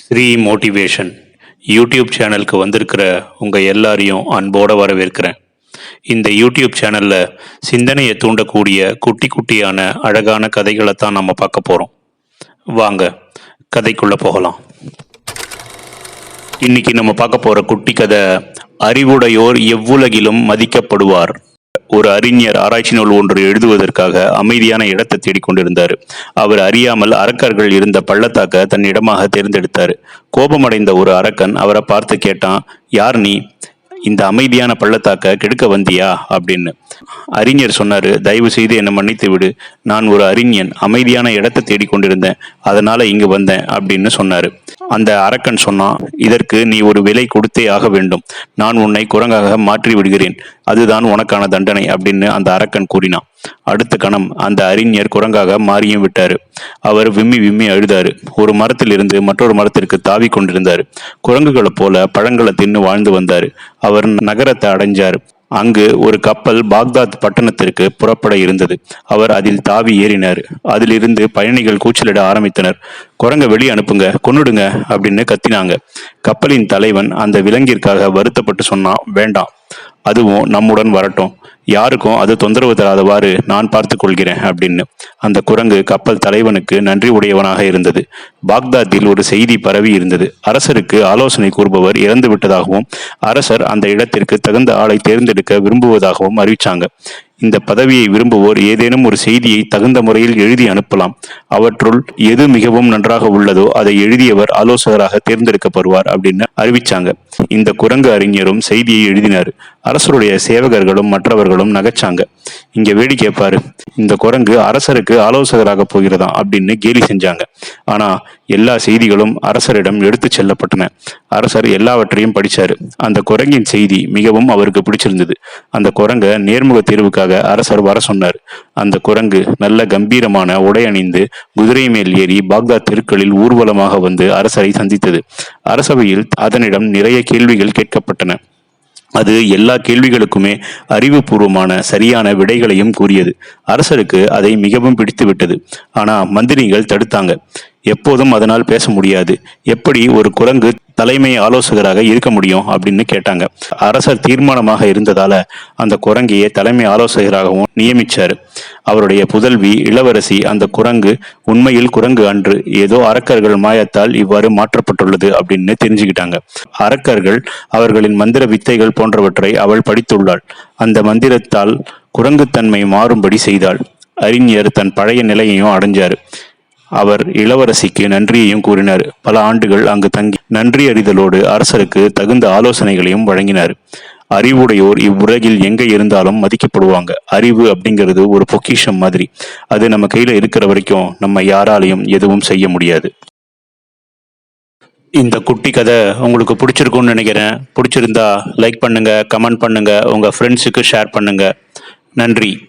Sri motivation YouTube சேனலுக்கு வந்திருக்கிற உங்கள் எல்லாரையும் அன்போடு வரவேற்கிறேன். இந்த யூடியூப் சேனலில் சிந்தனையை தூண்டக்கூடிய குட்டி குட்டியான அழகான கதைகளை தான் நம்ம பார்க்க போகிறோம் வாங்க கதைக்குள்ளே போகலாம். இன்னைக்கு நம்ம பார்க்க போகிற குட்டி கதை அறிவுடையோர் எவ்வுலகிலும் மதிக்கப்படுவார். ஒரு அறிஞர் ஆராய்ச்சி நூல் ஒன்று எழுதுவதற்காக அமைதியான இடத்தை தேடிக்கொண்டிருந்தார். அவர் அறியாமல் அரக்கர்கள் இருந்த பள்ளத்தாக்க தன் இடமாக தேர்ந்தெடுத்தார். கோபமடைந்த ஒரு அரக்கன் அவரை பார்த்து கேட்டான் யார் நீ? இந்த அமைதியான பள்ளத்தாக்க கெடுக்க வந்தியா? அப்படின்னு. அறிஞர் சொன்னாரு தயவு செய்து என்னை மன்னித்து விடு. நான் ஒரு அறிஞன் அமைதியான இடத்தை தேடிக்கொண்டிருந்தேன். அதனால இங்கு வந்தேன் அப்படின்னு சொன்னாரு. அந்த அரக்கன் சொன்னான் இதற்கு நீ ஒரு விலை கொடுத்தே ஆக வேண்டும். நான் உன்னை குரங்காக மாற்றி விடுகிறேன் அதுதான் உனக்கான தண்டனை அப்படின்னு அந்த அரக்கன் கூறினான். அடுத்த கணம் அந்த அறிஞர் குரங்காக மாறியும் விட்டாரு. அவர் விம்மி விம்மி அழுதாரு. ஒரு மரத்திலிருந்து மற்றொரு மரத்திற்கு தாவி கொண்டிருந்தாரு. குரங்குகளைப் போல பழங்களை தின்னு வாழ்ந்து வந்தாரு. அவர் நகரத்தை அடைஞ்சார். அங்கு ஒரு கப்பல் பாக்தாத் பட்டணத்திற்கு புறப்பட இருந்தது. அவர் அதில் தாவி ஏறினார். அதிலிருந்து பயணிகள் கூச்சலிட ஆரம்பித்தனர். குரங்க வெளியே அனுப்புங்க கொன்னுடுங்க அப்படின்னு கத்தினாங்க. கப்பலின் தலைவன் அந்த விலங்கிற்காக வருத்தப்பட்டு சொன்னான் வேண்டாம் அதுவும் நம்முடன் வரட்டும். யாருக்கும் அது தொந்தரவு தராதவாறு நான் பார்த்து கொள்கிறேன் அப்படின்னு. அந்த குரங்கு கப்பல் தலைவனுக்கு நன்றி உடையவனாக இருந்தது. பாக்தாத்தில் ஒரு செய்தி பரவி இருந்தது. அரசருக்கு ஆலோசனை கூறுபவர் இறந்து விட்டதாகவும் அரசர் அந்த இடத்திற்கு தகுந்த ஆளை தேர்ந்தெடுக்க விரும்புவதாகவும் அறிவிச்சாங்க. இந்த பதவியை விரும்புவோர் ஏதேனும் ஒரு செய்தியை தகுந்த முறையில் எழுதி அனுப்பலாம். அவற்றுள் எது மிகவும் நன்றாக உள்ளதோ அதை எழுதியவர் ஆலோசகராக தேர்ந்தெடுக்கப்படுவார் அப்படின்னு அறிவிச்சாங்க. இந்த குரங்கு அறிஞரும் செய்தியை எழுதினார். அரசருடைய சேவகர்களும் மற்றவர்களும் நகைச்சாங்க. இங்க வேடிக்கை பாரு. இந்த குரங்கு அரசருக்கு ஆலோசகராக போகிறதா அப்படின்னு கேலி செஞ்சாங்க. ஆனா எல்லா செய்திகளும் அரசரிடம் எடுத்துச் செல்லப்பட்டன. அரசர் எல்லாவற்றையும் படிச்சாரு. அந்த குரங்கின் செய்தி மிகவும் அவருக்கு பிடிச்சிருந்தது. அந்த குரங்க நேர்முக தேர்வுக்காக அரசர் வர சொன்னார். அந்த குரங்கு நல்ல கம்பீரமான உடை அணிந்து குதிரை மேல் ஏறி பாக்தாத் தெருக்களில் ஊர்வலமாக வந்து அரசரை சந்தித்தது. அரசவையில் அதனிடம் நிறைய கேள்விகள் கேட்கப்பட்டன. அது எல்லா கேள்விகளுக்குமே அறிவுபூர்வமான சரியான விடைகளையும் கூறியது. அரசருக்கு அதை மிகவும் பிடித்து விட்டது ஆனா மந்திரிகள் தடுத்தாங்க. எப்போதும் அதனால் பேச முடியாது. எப்படி ஒரு குரங்கு தலைமை ஆலோசகராக இருக்க முடியும் அப்படின்னு கேட்டாங்க. அரசர் தீர்மானமாக இருந்ததால அந்த குரங்கையை தலைமை ஆலோசகராகவும் நியமிச்சார். அவருடைய புதல்வி இளவரசி அந்த குரங்கு உண்மையில் குரங்கு அன்று ஏதோ அரக்கர்கள் மாயத்தால் இவ்வாறு மாற்றப்பட்டுள்ளது அப்படின்னு தெரிஞ்சுக்கிட்டாங்க. அரக்கர்கள் அவர்களின் மந்திர வித்தைகள் போன்றவற்றை அவள் படித்துள்ளாள். அந்த மந்திரத்தால் குரங்குத்தன்மை மாறும்படி செய்தாள். அறிஞர் தன் பழைய நிலையையும் அடைஞ்சாரு. அவர் இளவரசிக்கு நன்றியையும் கூறினார். பல ஆண்டுகள் அங்கு தங்கி நன்றி அறிதலோடு அரசருக்கு தகுந்த ஆலோசனைகளையும் வழங்கினார். அறிவுடையோர் இவ்வுலகில் எங்க இருந்தாலும் மதிக்கப்படுவாங்க. அறிவு அப்படிங்கிறது ஒரு பொக்கிஷம் மாதிரி. அது நம்ம கையில இருக்கிற வரைக்கும் நம்ம யாராலையும் எதுவும் செய்ய முடியாது. இந்த குட்டி கதை உங்களுக்கு பிடிச்சிருக்கும்னு நினைக்கிறேன். பிடிச்சிருந்தா லைக் பண்ணுங்க கமெண்ட் பண்ணுங்க உங்க ஃப்ரெண்ட்ஸுக்கு ஷேர் பண்ணுங்க. நன்றி.